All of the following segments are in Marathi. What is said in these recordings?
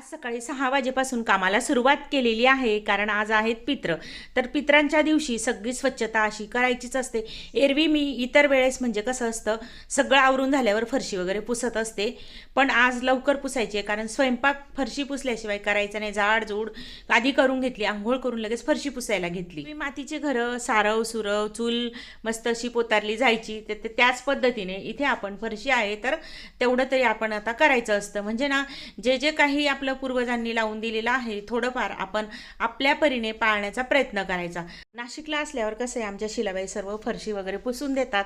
आज सकाळी सहा वाजेपासून कामाला सुरुवात केलेली आहे कारण आज आहेत पित्र. तर पित्रांच्या दिवशी सगळी स्वच्छता अशी करायचीच असते. एरवी मी इतर वेळेस म्हणजे कसं असतं सगळं आवरून झाल्यावर फरशी वगैरे पुसत असते. पण आज लवकर पुसायची आहे कारण स्वयंपाक फरशी पुसल्याशिवाय करायचं नाही. जाडजूड आधी करून घेतली आंघोळ करून लगेच फरशी पुसायला घेतली. मी मातीचे घरं सारव सुरव चूल मस्त अशी पोतारली जायची. तर ते- त्याच पद्धतीने इथे आपण फरशी आहे तर तेवढं तरी आपण आता करायचं असतं. म्हणजे ना जे जे काही आपलं पूर्वजांनी लावून दिलेलं आहे. थोडंफार आपण आपल्या परीने पाळण्याचा प्रयत्न करायचा. नाशिकला असल्यावर कसं आहे आमच्या शिलाबाई सर्व फरशी वगैरे पुसून देतात.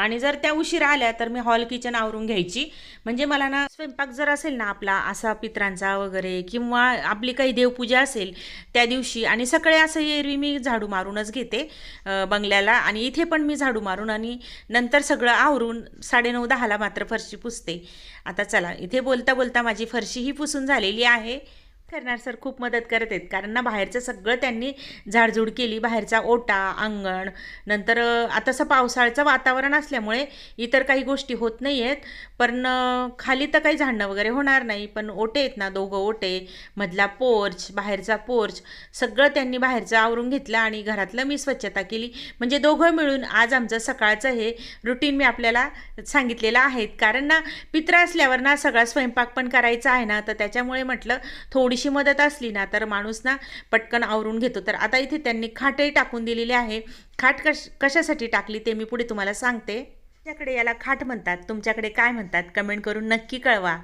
आणि जर त्या उशीर आल्या तर मी हॉल किचन आवरून घ्यायची. म्हणजे मला ना स्वयंपाक जर असेल ना आपला असा पित्रांचा वगैरे किंवा आपली काही देवपूजा असेल त्या दिवशी आणि सकाळी असं एरवी मी झाडू मारूनच घेते बंगल्याला आणि इथे पण मी झाडू मारून आणि नंतर सगळं आवरून साडेनऊ दहाला मात्र फरशी पुसते. आता चला इथे बोलता बोलता माझी फरशी ही पुसून झालेली आहे. करणार सर खूप मदत करत आहेत. कारण ना बाहेरचं सगळं त्यांनी झाडझूड केली. बाहेरचा ओटा अंगण नंतर आता असं पावसाळ्याचं वातावरण असल्यामुळे इतर काही गोष्टी होत नाही आहेत पण खाली तर काही झाडणं वगैरे होणार नाही. पण ओटे आहेत ना दोघं ओटे मधला पोर्च बाहेरचा पोर्च सगळं त्यांनी बाहेरचं आवरून घेतलं आणि घरातलं मी स्वच्छता केली. म्हणजे दोघं मिळून आज आमचं सकाळचं हे रुटीन मी आपल्याला सांगितलेलं आहे. कारण ना पित्र असल्यावर ना सगळा स्वयंपाक पण करायचा आहे ना तर त्याच्यामुळे म्हटलं थोडीशी मदत असली ना तर माणूस ना पटकन आवरून घेतो. तर आता इथे त्यांनी खाटही टाकून दिलेली आहे. खाट कश कशासाठी टाकली ते मी पुढे तुम्हाला सांगते. तुमच्याकडे याला खाट म्हणतात. तुमच्याकडे काय म्हणतात? कमेंट करून नक्की कळवा.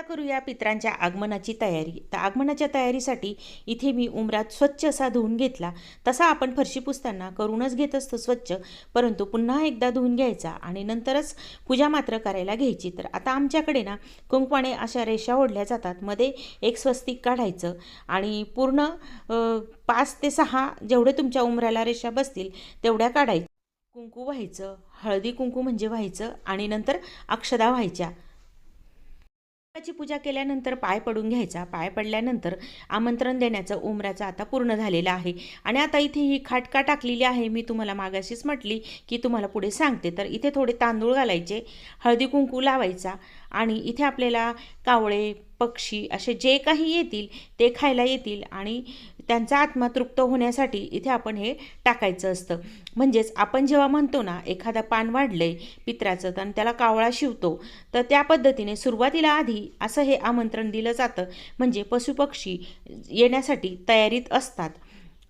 आता करूया पित्रांच्या आगमनाची तयारी. तर आगमनाच्या तयारीसाठी इथे मी उमरात स्वच्छ असा धुवून घेतला. तसा आपण फरशी पुसताना करूनच घेत असतो स्वच्छ. परंतु पुन्हा एकदा धुवून घ्यायचा आणि नंतरच पूजा मात्र करायला घ्यायची. तर आता आमच्याकडे ना कुंकवाने अशा रेषा ओढल्या जातात. मध्ये एक स्वस्तिक काढायचं आणि पूर्ण पाच ते सहा जेवढे तुमच्या उमराला रेषा बसतील तेवढ्या काढायच्या. कुंकू व्हायचं हळदी कुंकू म्हणजे व्हायचं आणि नंतर अक्षदा व्हायच्या. देवाची पूजा केल्यानंतर पाय पडून घ्यायचा. पाय पडल्यानंतर आमंत्रण देण्याचं उमराचं आता पूर्ण झालेलं आहे. आणि आता इथे ही खाटका टाकलेली आहे. मी तुम्हाला मागाशीच म्हटली की तुम्हाला पुढे सांगते. तर इथे थोडे तांदूळ घालायचे हळदी कुंकू लावायचा आणि इथे आपल्याला कावळे पक्षी असे जे काही येतील ते खायला येतील आणि त्यांचा आत्मा तृप्त होण्यासाठी इथे आपण हे टाकायचं असतं. म्हणजेच आपण जेव्हा म्हणतो ना एखादा पान वाढलंय पित्राचं तर त्याला कावळा शिवतो तर त्या पद्धतीने सुरुवातीला आधी असं हे आमंत्रण दिलं जातं. म्हणजे पशुपक्षी येण्यासाठी तयारीत असतात.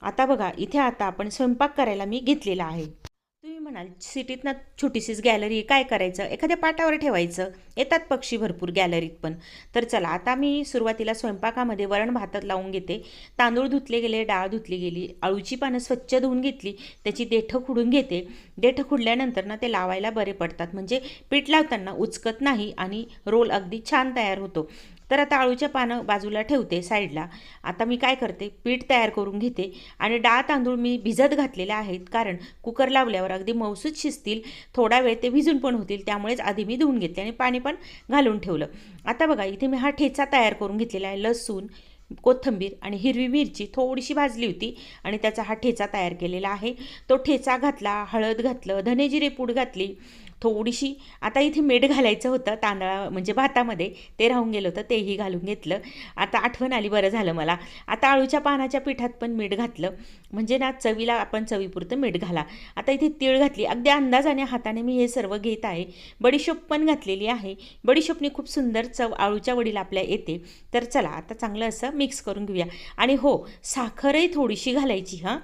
आता बघा इथे आता आपण स्वयंपाक करायला मी घेतलेला आहे. म्हणाल सिटीत ना छोटीशीच गॅलरी काय करायचं? एखाद्या पाटावर ठेवायचं. येतात पक्षी भरपूर गॅलरीत पण. तर चला आता मी सुरुवातीला स्वयंपाकामध्ये वरण भातात लावून घेते. तांदूळ धुतले गेले डाळ धुतली गेली अळूची पानं स्वच्छ धुवून घेतली त्याची देठं खुडून घेते. देठं खुडल्यानंतर ना ते लावायला बरे पडतात. म्हणजे पीठ लावताना उचकत नाही आणि रोल अगदी छान तयार होतो. तर आता आळूच्या पानं बाजूला ठेवते साईडला. आता मी काय करते? पीठ तयार करून घेते आणि डाळ तांदूळ मी भिजत घातलेले आहेत कारण कुकर लावल्यावर अगदी मौसूद शिजतील. थोडा वेळ ते भिजून पण होतील. त्यामुळेच आधी मी धुवून घेतले आणि पाणी पण घालून ठेवलं. आता बघा इथे मी हा ठेचा तयार करून घेतलेला आहे. लसूण कोथिंबीर आणि हिरवी मिरची थोडीशी भाजली होती आणि त्याचा हा ठेचा तयार केलेला आहे. तो ठेचा घातला हळद घातलं धनेजिरे पूड घातली थोडीशी आता इथे मीठ घालायचं होतं तांदळा म्हणजे भातामध्ये ते राहून गेलं होतं तेही घालून घेतलं. आता आठवण आली बरं झालं मला. आता आळूच्या पानाच्या पिठात पण मीठ घातलं. म्हणजे ना चवीला आपण चवीपुरतं मीठ घाला. आता इथे तीळ घातली. अगदी अंदाजाने हाताने मी हे सर्व घेत आहे. बडीशोप पण घातलेली आहे. बडीशोपने खूप सुंदर चव आळूच्या वडीला आपल्या येते. तर चला आता चांगलं असं मिक्स करून घेऊया. आणि हो साखरही थोडीशी घालायची हां.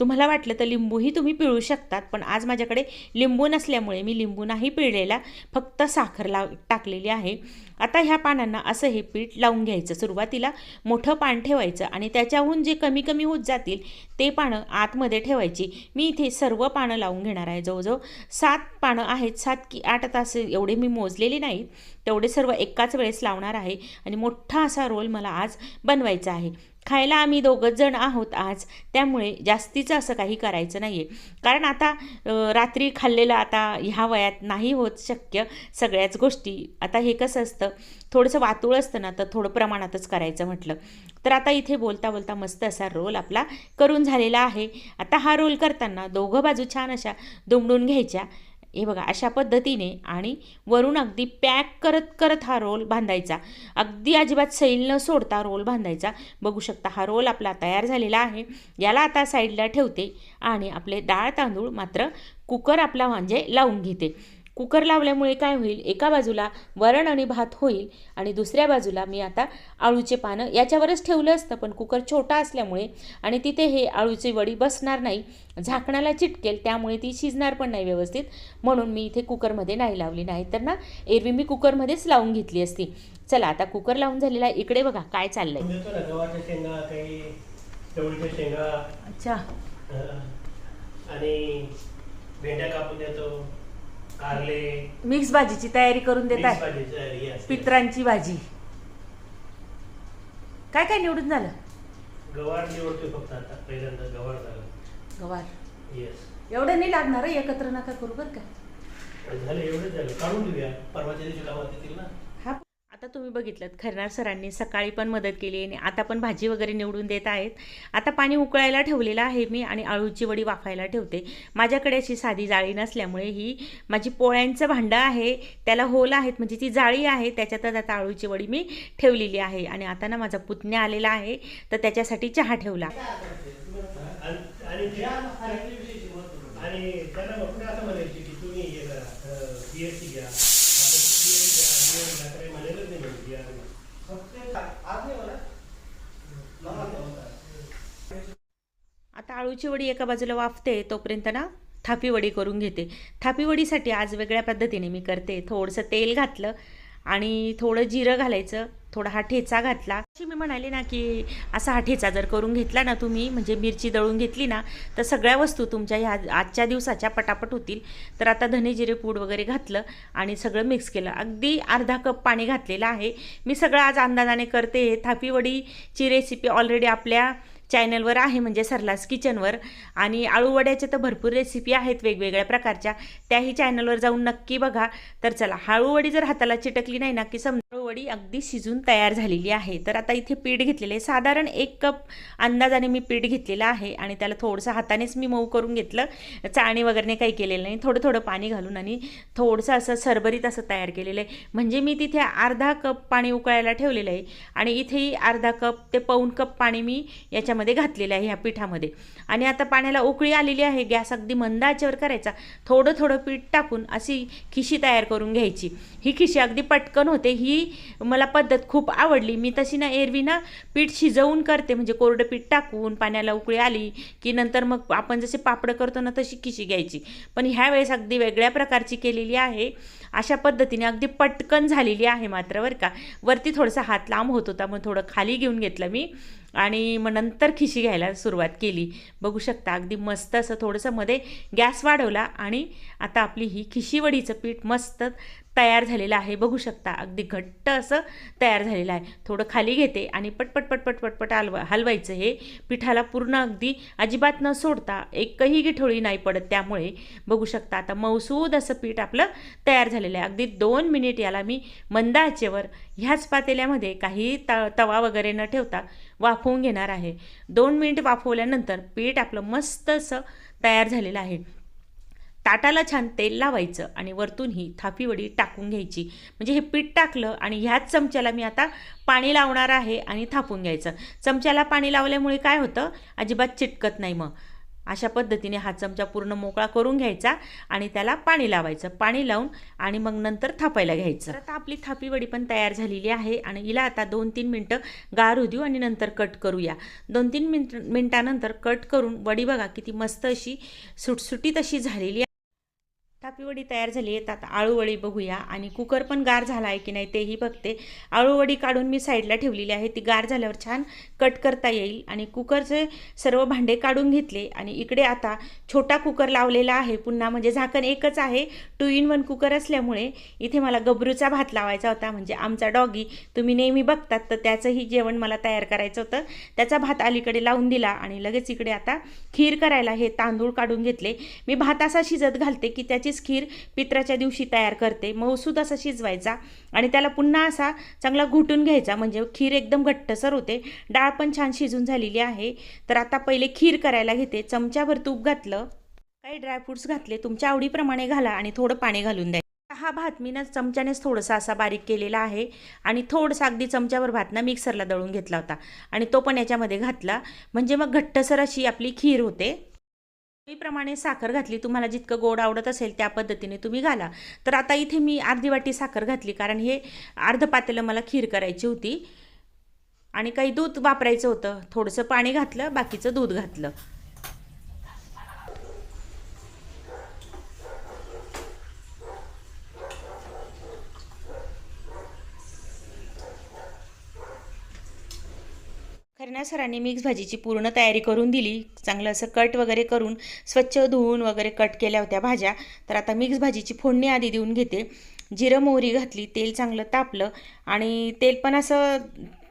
तुम्हाला वाटलं तर लिंबूही तुम्ही पिळू शकतात पण आज माझ्याकडे लिंबू नसल्यामुळे मी लिंबू नाही पिळलेला फक्त साखर लाव टाकलेली आहे. आता ह्या पानांना असं हे पीठ लावून घ्यायचं सुरुवातीला मोठं पान ठेवायचं आणि त्याच्याहून जे कमी कमी होत जातील ते पानं आतमध्ये ठेवायची. मी इथे सर्व पानं लावून घेणार आहे. जवळजवळ सात पानं आहेत सात की आठ तास एवढे मी मोजलेले नाहीत. तेवढे सर्व एकाच वेळेस लावणार आहे आणि मोठा असा रोल मला आज बनवायचा आहे. खायला आम्ही दोघंच जण आहोत आज. त्यामुळे जास्तीचं असं काही करायचं नाही आहे कारण आता रात्री खाल्लेलं आता ह्या वयात नाही होत शक्य सगळ्याच गोष्टी. आता हे कसं असतं थोडंसं वातूळ असतं ना तर थोडं प्रमाणातच करायचं म्हटलं. तर आता इथे बोलता बोलता मस्त असा रोल आपला करून झालेला आहे. आता हा रोल करताना दोघं बाजू छान अशा दुमडून घ्यायच्या. हे बघा अशा पद्धतीने आणि वरून अगदी पॅक करत करत हा रोल बांधायचा. अगदी अजिबात सैल न सोडता रोल बांधायचा. बघू शकता हा रोल आपला तयार झालेला आहे. याला आता साईडला ठेवते आणि आपले डाळ तांदूळ मात्र कुकर आपला म्हणजे लावून घेते. कुकर लावल्यामुळे काय होईल? एका बाजूला वरण आणि भात होईल आणि दुसऱ्या बाजूला मी आता आळूचे पानं याच्यावरच ठेवलं असतं पण कुकर छोटा असल्यामुळे आणि तिथे हे आळूची वडी बसणार नाही झाकणाला चिटकेल त्यामुळे ती शिजणार पण नाही व्यवस्थित. म्हणून मी इथे कुकरमध्ये नाही लावली नाही तर ना एरवी मी कुकरमध्येच लावून घेतली असती. चला आता कुकर लावून झालेला इकडे बघा काय चाललंय. शेंगा अच्छा. आणि भेंड्या कापून देतो. कारले. मिक्स भाजीची तयारी करून देत मिक्स आहे. भाजीचं. पित्रांची भाजी. काय काय निवडून झालं? गवार निवडतोय फक्त आता पहिल्यांदा गवार झालं. गवार. येस एवढं नाही लागणार हं, एकत्र नका करू बरं का? झालं एवढंच झालं. काढून देऊया परवाच्या दिवशी कामात येतील ना. आता तुम्ही बघितलं खरणार सरांनी सकाळी पण मदत केली आणि आता पण भाजी वगैरे निवडून देत आहेत. आता पाणी उकळायला ठेवलेलं आहे मी आणि आळूची वडी वाफायला ठेवते. माझ्याकडे अशी साधी जाळी नसल्यामुळे ही माझी पोळ्यांचं भांडं आहे त्याला होल आहेत म्हणजे ती जाळी आहे त्याच्यातच आता आळूची वडी मी ठेवलेली आहे. आणि आता ना माझा पुतण्या आलेला आहे तर त्याच्यासाठी चहा ठेवला. आणि आता आळूची वडी एका बाजूला वाफते तोपर्यंत ना थापी वडी करून घेते. थापी वडीसाठी आज वेगळ्या पद्धतीने मी करते. थोडंसं तेल घातलं आणि थोडं जिरं घालायचं थोडा हा ठेचा घातला. अशी मी म्हणाले ना की असा हा ठेचा जर करून घेतला ना तुम्ही म्हणजे मिरची दळून घेतली ना तर सगळ्या वस्तू तुमच्या ह्या आजच्या दिवसाच्या पटापट होतील. तर आता धने जिरे पूड वगैरे घातलं आणि सगळं मिक्स केलं. अगदी अर्धा कप पाणी घातलेलं आहे. मी सगळं आज अंदाजाने करते. थापीवडीची रेसिपी ऑलरेडी आपल्या चॅनलवर आहे म्हणजे सरलास किचनवर. आणि आळूवड्याच्या तर भरपूर रेसिपी आहेत वेगवेगळ्या प्रकारच्या. त्याही चॅनलवर जाऊन नक्की बघा. तर चला आळूवडी जर हाताला चिटकली नाही ना की समजा आळूवडी अगदी शिजून तयार झालेली आहे तर आता इथे पीठ घेतलेले आहे. साधारण एक कप अंदाजाने मी पीठ घेतलेलं आहे आणि त्याला थोडंसं हातानेच मी मऊ करून घेतलं. चाळणी वगैरे काही केलेलं नाही. थोडं थोडं पाणी घालून आणि थोडंसं असं सरभरीत असं तयार केलेलं आहे. म्हणजे मी तिथे अर्धा कप पाणी उकळायला ठेवलेलं आहे. आणि इथेही अर्धा कप ते पाऊन कप पाणी मी याच्यामध्ये घातलेले आहे ह्या पिठामध्ये. आणि आता पाण्याला उकळी आलेली आहे गॅस अगदी मंद आचेवर करायचा. थोडं थोडं पीठ टाकून अशी खिशी तयार करून घ्यायची. ही खिशी अगदी पटकन होते ही मला पद्धत खूप आवडली. मी तशी ना एरवी ना पीठ शिजवून करते म्हणजे कोरडं पीठ टाकून पाण्याला उकळी आली की नंतर मग आपण जसे पापडं करतो ना तशी खिशी घ्यायची. पण ह्या वेळेस अगदी वेगळ्या प्रकारची केलेली आहे. अशा पद्धतीने अगदी पटकन झालेली आहे मात्र बरं का. वरती थोडासा हात लांब होत होता मग थोडं खाली घेऊन घेतलं मी. आणि मग नंतर खिशी घ्यायला सुरुवात केली. बघू शकता अगदी मस्त असं थोडंसं मध्ये गॅस वाढवला आणि आता आपली ही खिशीवडीचं पीठ मस्त तयार झालेलं आहे. बघू शकता अगदी घट्ट असं तयार झालेलं आहे. थोडं खाली घेते आणि पटपट पटपट पटपट हलवा हलवायचं हे. पिठाला पूर्ण अगदी अजिबात न सोडता एकही गिठोळी नाही पडत. त्यामुळे बघू शकता आता मौसूद असं पीठ आपलं तयार झालेलं आहे. अगदी दोन मिनिट याला मी मंद आचेवर ह्याच पातेल्यामध्ये काही त तवा वगैरे न ठेवता वाफवून घेणार आहे. दोन मिनिट वाफवल्यानंतर पीठ आपलं मस्त असं तयार झालेलं आहे. ताटाला छान तेल लावायचं आणि वरतून ही थापीवडी टाकून घ्यायची. म्हणजे हे पीठ टाकलं आणि ह्याच चमच्याला मी आता पाणी लावणार आहे आणि थापून घ्यायचं. चमच्याला पाणी लावल्यामुळे काय होतं? अजिबात चिटकत नाही मग. अशा पद्धतीने हा चमचा पूर्ण मोकळा करून घ्यायचा आणि त्याला पाणी लावायचं. पाणी लावून आणि मग नंतर थापायला घ्यायचं. आता आपली थापी वडी पण तयार झालेली आहे आणि हिला आता दोन तीन मिनटं गारू देऊ आणि नंतर कट करूया. दोन तीन मिनट मिनटानंतर कट करून वडी बघा किती मस्त अशी सुटसुटीत अशी झालेली थापीवडी तयार झाली आहे. आता आळूवडी बघूया. आणि कुकर पण गार झाला आहे की नाही तेही बघते. आळूवडी काढून मी साईडला ठेवलेली आहे. ती गार झाल्यावर छान कट करता येईल. आणि कुकरचे सर्व भांडे काढून घेतले. आणि इकडे आता छोटा कुकर लावलेला आहे. पुन्हा म्हणजे झाकण एकच आहे. टू इन वन कुकर असल्यामुळे इथे मला गबरूचा भात लावायचा होता. म्हणजे आमचा डॉगी तुम्ही नेहमी बघतात. तर त्याचंही जेवण मला तयार करायचं होतं. त्याचा भात अलीकडे लावून दिला. आणि लगेच इकडे आता खीर करायला हे तांदूळ काढून घेतले. मी भात असा शिजत घालते की त्याचीच खीर पित्राच्या दिवशी तयार करते. मऊसूद असा शिजवायचा आणि त्याला पुन्हा असा चांगला घुटून घ्यायचा. म्हणजे खीर एकदम घट्टसर होते. डाळ पण छान शिजून झालेली आहे. तर आता पहिले खीर करायला घेते. चमच्याभर तूप घातलं. काही ड्रायफ्रुट्स घातले. तुमच्या आवडीप्रमाणे घाला आणि थोडं पाणी घालून द्या. हा भात मी ना चमच्यानेच थोडासा असा बारीक केलेला आहे. आणि थोडंसं अगदी चमच्यावर भात ना मिक्सरला दळून घेतला होता. आणि तो पण याच्यामध्ये घातला. म्हणजे मग घट्टसर अशी आपली खीर होते. प्रमाणे साखर घातली तुम्हाला जितकं गोड आवडत असेल त्या पद्धतीने तुम्ही घाला. तर आता इथे मी अर्धी वाटी साखर घातली कारण हे अर्ध पातेलं मला खीर करायची होती. आणि काही दूध वापरायचं होतं. थोडंसं पाणी घातलं बाकीचं दूध घातलं. खरण्या सरांनी मिक्स भाजीची पूर्ण तयारी करून दिली. चांगलं असं कट वगैरे करून स्वच्छ धुवून वगैरे कट केल्या होत्या भाज्या. तर आता मिक्स भाजीची फोडणी आधी देऊन घेते. जिरं मोहरी घातली तेल चांगलं तापलं आणि तेल पण असं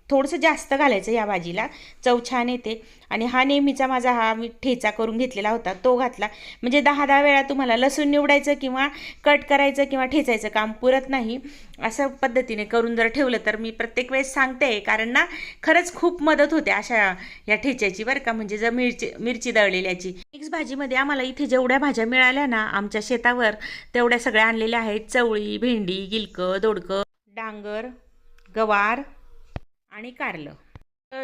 थोडंसं जास्त घालायचं या भाजीला. चव छान येते. आणि हा नेहमीचा माझा हा मी ठेचा करून घेतलेला होता. तो घातला. म्हणजे दहा दहा वेळा तुम्हाला लसूण निवडायचं किंवा कट करायचं किंवा ठेचायचं काम पुरत नाही. असं पद्धतीने करून जर ठेवलं तर मी प्रत्येक वेळेस सांगते. कारण ना खरंच खूप मदत होते अशा या ठेच्याची बरं का. म्हणजे जर मिरची मिरची दळलेल्याची. मिक्स भाजीमध्ये आम्हाला इथे जेवढ्या भाज्या मिळाल्या ना आमच्या शेतावर तेवढ्या सगळ्या आणलेल्या आहेत. चवळी भेंडी गिलकं दोडकं. डांगर गवार आणि कारलं.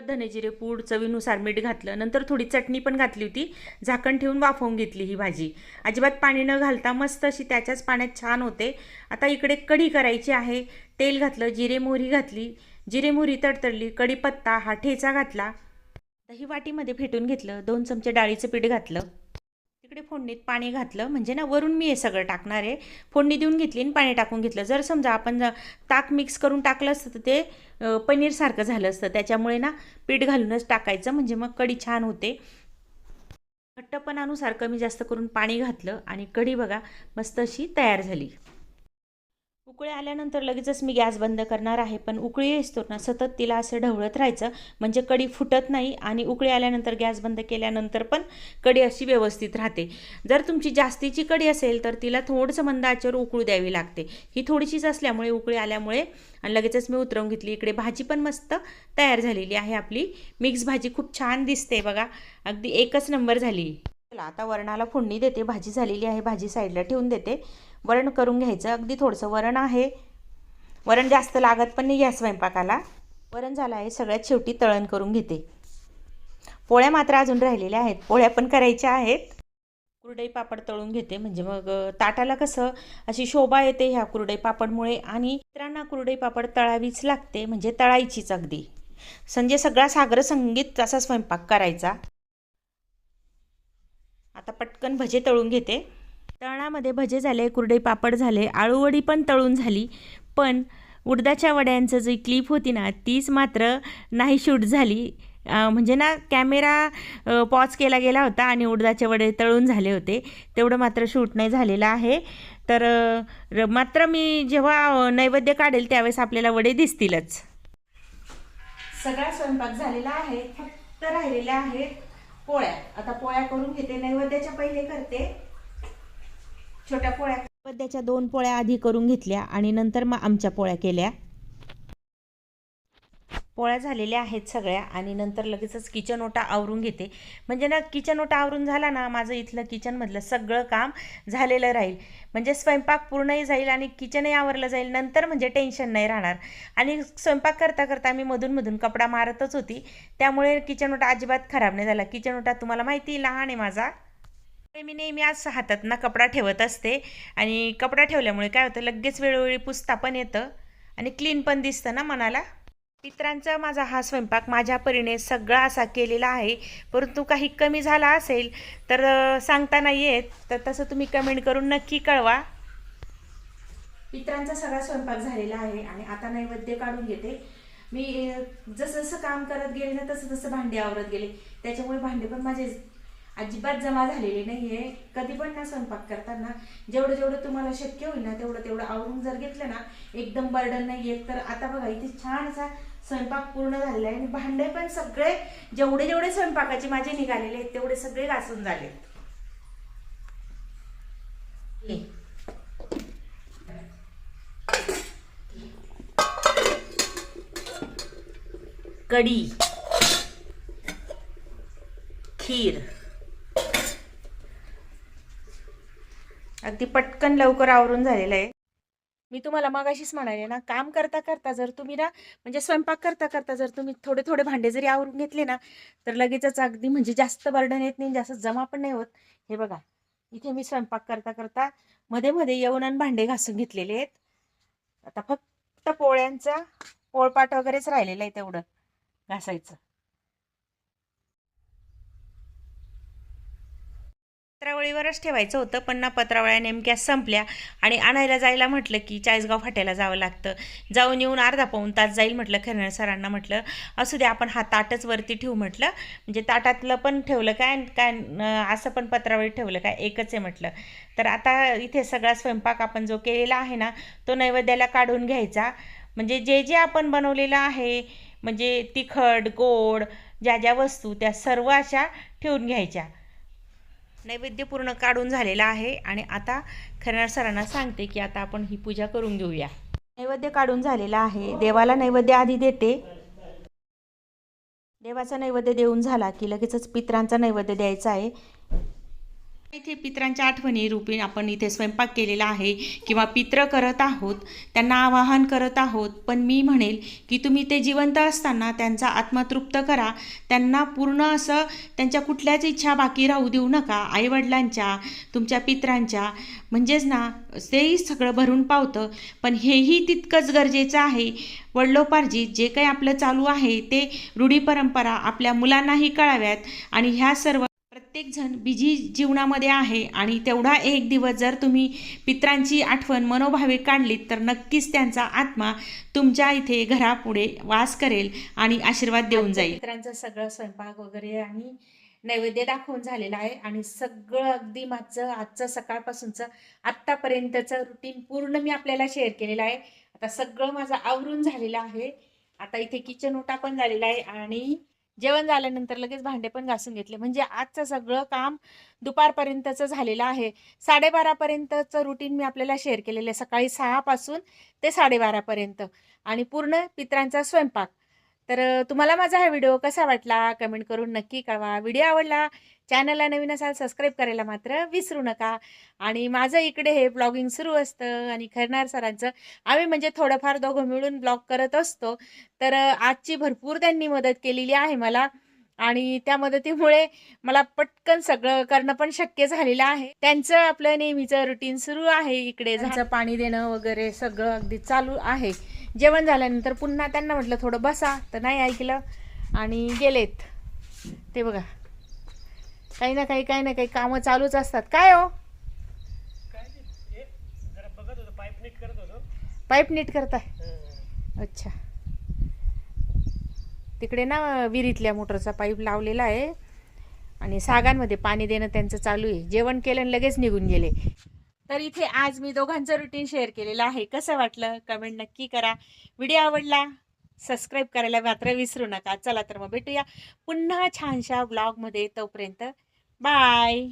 धनेजिरे पूड चवीनुसार मीठ घातलं. नंतर थोडी चटणी पण घातली होती. झाकण ठेवून वाफवून घेतली ही भाजी. अजिबात पाणी न घालता मस्त अशी त्याच्याच पाण्यात छान होते. आता इकडे कढी करायची आहे. तेल घातलं जिरे मोहरी घातली. जिरे मोहरी तडतडली कढीपत्ता हा ठेचा घातला. दही वाटीमध्ये फेटून घेतलं. दोन चमचे डाळीचं पीठ घातलं. इकडे फोडणीत पाणी घातलं. म्हणजे ना वरून मी हे सगळं टाकणार आहे. फोडणी देऊन घेतली आणि पाणी टाकून घेतलं. जर समजा आपण ताक मिक्स करून टाकलं असतं तर ते पनीरसारखं झालं असतं. त्याच्यामुळे ना पीठ घालूनच टाकायचं. म्हणजे मग कढी छान होते. घट्टपणानुसार कमी जास्त करून पाणी घातलं आणि कढी बघा मस्त अशी तयार झाली. उकळी आल्यानंतर लगेचच मी गॅस बंद करणार आहे पण उकळी असतो ना सतत तिला असं ढवळत राहायचं. म्हणजे कढी फुटत नाही आणि उकळी आल्यानंतर गॅस बंद केल्यानंतर पण कढी अशी व्यवस्थित राहते. जर तुमची जास्तीची कडी असेल तर तिला थोडंसं मंद आचेवर उकळू द्यावी लागते. ही थोडीशीच असल्यामुळे उकळी आल्यामुळे आणि लगेचच मी उतरवून घेतली. इकडे भाजी पण मस्त तयार झालेली आहे आपली. मिक्स भाजी खूप छान दिसते बघा. अगदी एकच नंबर झाली. आता वरणाला फोडणी देते भाजी झालेली आहे भाजी साईडला ठेवून देते. वरण करून घ्यायचं अगदी थोडंसं वरण आहे. वरण जास्त लागत पण नाही या स्वयंपाकाला. वरण झालं आहे सगळ्यात शेवटी तळण करून घेते. पोळ्या मात्र अजून राहिलेल्या आहेत पोळ्या पण करायच्या आहेत. कुरडई पापड तळून घेते म्हणजे मग ताटाला कसं अशी शोभा येते ह्या कुरडई पापडमुळे आणि मित्रांना कुरडई पापड तळावीच लागते म्हणजे तळायचीच अगदी. म्हणजे सगळा सागर संगीत असा स्वयंपाक करायचा. आता पटकन भजे तळून घेते. तळणामध्ये भजे झाले कुरडे पापड झाले आळूवडी पण तळून झाली. पण उडदाच्या वड्यांचं जी क्लिप होती ना तीच मात्र नाही शूट झाली. म्हणजे ना कॅमेरा पॉज केला गेला होता आणि उडदाचे वडे तळून झाले होते. तेवढं मात्र शूट नाही झालेलं आहे. तर मात्र मी जेव्हा नैवेद्य काढेल त्यावेळेस आपल्याला वडे दिसतीलच. सगळा स्वयंपाक झालेला आहे फक्त राहिलेला आहेत. पोळ्या. आता पोळ्या करून घेते नैवेद्याच्या पहिले करते. छोट्या पोळ्या. नैवेद्याच्या दोन पोळ्या आधी करून घेतल्या आणि नंतर मग आमच्या पोळ्या केल्या. पोळ्या झालेल्या आहेत सगळ्या आणि नंतर लगेचच किचन ओटा आवरून घेते. म्हणजे ना किचन ओटा आवरून झाला ना माझं इथलं किचनमधलं सगळं काम झालेलं राहील. म्हणजे स्वयंपाक पूर्णही जाईल आणि किचनही आवरलं जाईल नंतर म्हणजे टेन्शन नाही राहणार. आणि स्वयंपाक करता करता मी मधून मधून कपडा मारतच होती. त्यामुळे किचन ओटा अजिबात खराब नाही झाला. किचन ओटा तुम्हाला माहिती लहान आहे माझा. मी नेहमी आज हातात ना कपडा ठेवत असते. आणि कपडा ठेवल्यामुळे काय होतं लगेच वेळोवेळी पुसता पण येतं आणि क्लीन पण दिसतं ना मनाला. मित्रांचा माझा हा स्वयंपाक माझ्या परीने सगळा असा केलेला आहे. परंतु काही कमी झाला असेल तर सांगता नाही येत तर तसं तुम्ही कमेंट करून नक्की कळवा. मित्रांचा सगळा स्वयंपाक झालेला आहे आणि आता नैवेद्य काढून घेते. मी जसं जसं काम करत गेले ना तसं तसं भांडे आवरत गेले. त्याच्यामुळे भांडे पण माझे अजिबात जमा झालेले आहे कधी पण ना स्वयंपाक करताना जेवढं जेवढं तुम्हाला शक्य होईल ना तेवढं तेवढं आवरून जर घेतलं ना एकदम बर्डन नाही येत तर आता बघा इथे छान असा स्वयंपाक पूर्ण झालेला आहे. आणि भांडे पण सगळे जेवढे जेवढे स्वयंपाकाचे माझे निघालेले आहेत तेवढे सगळे घासून झाले कढी खीर. अगदी पटकन लवकर आवरून झालेलं आहे. मी तुम्हाला मगाशीच म्हणाले ना काम करता करता जर तुम्ही ना म्हणजे स्वयंपाक करता करता जर तुम्ही थोडे थोडे भांडे जरी आवरून घेतले ना तर लगेचच अगदी म्हणजे जास्त बर्डन येत नाही जास्त जमा पण नाही होत. हे बघा इथे मी स्वयंपाक करता करता मध्ये मध्ये येऊन आणि भांडे घासून घेतलेले आहेत. आता फक्त पोळ्यांचा पोळपाट वगैरेच राहिलेला आहे तेवढं घासायचं. पत्रावळीवरच ठेवायचं होतं पण ना पत्रावळ्या नेमक्या संपल्या आणि आणायला जायला म्हटलं की चाळीसगाव फाट्याला जावं लागतं. जाऊन येऊन अर्धा पाऊन तास जाईल म्हटलं खरं सरांना म्हटलं. असू दे आपण हा ताटच वरती ठेवू म्हटलं. म्हणजे ताटातलं पण ठेवलं काय काय असं पण पत्रावळी ठेवलं काय एकच आहे म्हटलं. तर आता इथे सगळा स्वयंपाक आपण जो केलेला आहे ना तो नैवेद्याला काढून घ्यायचा. म्हणजे जे जे आपण बनवलेलं आहे म्हणजे तिखट गोड ज्या ज्या वस्तू त्या सर्व अशा ठेवून घ्यायच्या. नैवेद्य पूर्ण काढून झालेला आहे आणि आता खरणार सरांना सांगते की आता आपण ही पूजा करून घेऊया. नैवेद्य काढून झालेला आहे. देवाला नैवेद्य आधी देते. देवाचा नैवेद्य देऊन झाला की लगेचच पित्रांचा नैवेद्य द्यायचा आहे. इथे पित्रांच्या आठवणी रूपी आपण इथे स्वयंपाक केलेला आहे किंवा पित्र करत आहोत त्यांना आवाहन करत आहोत पण मी म्हणेल की तुम्ही ते जिवंत असताना त्यांचा आत्मा तृप्त करा त्यांना पूर्ण असं त्यांच्या कुठल्याच इच्छा बाकी राहू देऊ नका आईवडिलांच्या तुमच्या पित्रांच्या. म्हणजेच ना तेही सगळं भरून पावतं पण हेही तितकंच गरजेचं आहे. वडलोपार्जित जे काही आपलं चालू आहे ते रूढी परंपरा आपल्या मुलांनाही कळाव्यात आणि ह्या सर्व प्रत्येकजण बिजी जीवनामध्ये आहे आणि तेवढा एक दिवस जर तुम्ही पित्रांची आठवण मनोभावे काढलीत तर नक्कीच त्यांचा आत्मा तुमच्या इथे घरापुढे वास करेल आणि आशीर्वाद देऊन जाईल. पित्रांचं सगळं स्वयंपाक वगैरे आणि नैवेद्य दाखवून झालेलं आहे आणि सगळं अगदी माझं आजचं सकाळपासूनचं आत्तापर्यंतचं रुटीन पूर्ण मी आपल्याला शेअर केलेलं आहे. आता सगळं माझं आवरून झालेलं आहे. आता इथे किचन ओटा पण झालेला आहे आणि जेवण झाल्यानंतर लगेच भांडे पण घासून घेतले. म्हणजे आजचं सगळं काम दुपारपर्यंतचं झालेलं आहे. साडेबारापर्यंतचं रुटीन मी आपल्याला शेअर केलेलं आहे. सकाळी सहापासून ते साडेबारापर्यंत. आणि पूर्ण पित्रांचा स्वयंपाक. तर तुम्हाला माझा हा व्हिडिओ कसा वाटला? कमेंट करून नक्की कळवा. व्हिडिओ आवडला चॅनलला नवीन असाल सबस्क्राईब करायला मात्र विसरू नका. आणि माझं इकडे हे ब्लॉगिंग सुरू असतं आणि खरणार सरांचं. आम्ही म्हणजे थोडंफार दोघं मिळून ब्लॉग करत असतो. तर आजची भरपूर त्यांनी मदत केलेली आहे मला. आणि त्या मदतीमुळे मला पटकन सगळं करणं पण शक्य झालेलं आहे. त्यांचं आपलं नेहमीचं रुटीन सुरू आहे इकडे झाडाचं पाणी देणं वगैरे सगळं अगदी चालू आहे. जेवण झाल्यानंतर पुन्हा त्यांना म्हटलं थोडं बसा. तर नाही ऐकलं आणि गेलेत. ते बघा काही ना काही काही ना काही कामं चालूच असतात. काय हो? काय ते जरा बघत होतो पाईप नीट करत होतो. पाईप नीट करताय. अच्छा. तिकडे ना विहिरीतल्या मोटरचा पाईप लावलेला आहे. आणि सागांमध्ये पाणी देणं त्यांचं चालू आहे. जेवण केलं आणि लगेच निघून गेले. तर इथे आज मी दोघांचं रुटीन शेअर केलेलं आहे. कसं वाटलं? कमेंट नक्की करा. व्हिडिओ आवडला? सबस्क्राईब करायला मात्र विसरू नका. चला तर मग भेटूया पुन्हा छानशा ब्लॉगमध्ये तोपर्यंत बाय